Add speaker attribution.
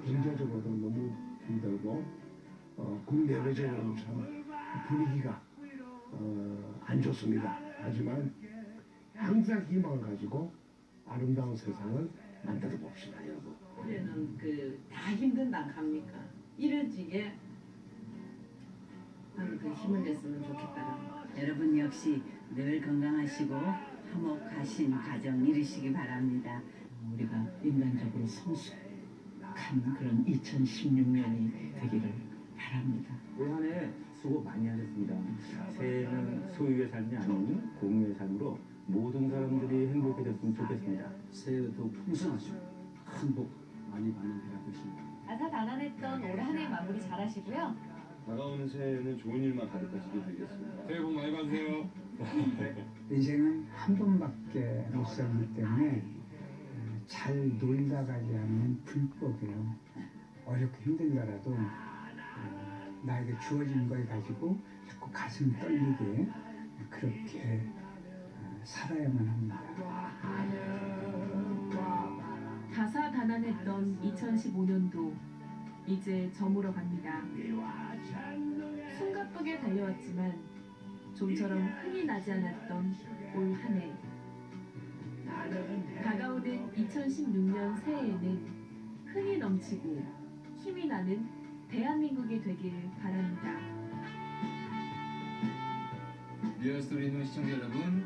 Speaker 1: 경제적으로도 너무 힘들고 어, 국내외적으로도 참 분위기가 어, 안 좋습니다. 하지만 항상 희망을 가지고 아름다운 세상을 만들어 봅시다, 여러분.
Speaker 2: 올해는 그 다 힘든다 합니까? 이뤄지게 나는 그 힘을 냈으면 좋겠다.
Speaker 3: 여러분 역시 늘 건강하시고 화목하신 가정 이루시기 바랍니다.
Speaker 2: 우리가 인간적으로 성숙한 그런 2016년이 되기를 바랍니다.
Speaker 4: 올한해 수고 많이 하셨습니다. 새해는 소유의 삶이 아닌 공유의 삶으로 모든 사람들이 행복해졌으면 좋겠습니다.
Speaker 5: 새해도 풍성하시고 큰 복 많이 받는 해가 되십니다.
Speaker 6: 다사다난했던 올 한 해 마무리 잘하시고요.
Speaker 7: 다가오는 새해에는 좋은 일만 가득하시길 빌겠습니다.
Speaker 8: 새해 복 많이 받으세요.
Speaker 9: 인생은 한 번밖에 못 살기 때문에 어, 잘 놀다 가지 않는 불법이에요. 어렵고 힘들더라도 어, 나에게 주어진 걸 가지고 자꾸 가슴 떨리게 그렇게 어, 살아야만 합니다.
Speaker 6: 다사다난했던 2015년도 이제 저물어 갑니다. 숨가쁘게 달려왔지만 좀처럼 흥이 나지 않았던 올 한 해. 2016년 새해에는 흥이 넘치고 힘이 나는 대한민국이 되길 바랍니다.
Speaker 8: 리얼 스토리 있는 시청자 여러분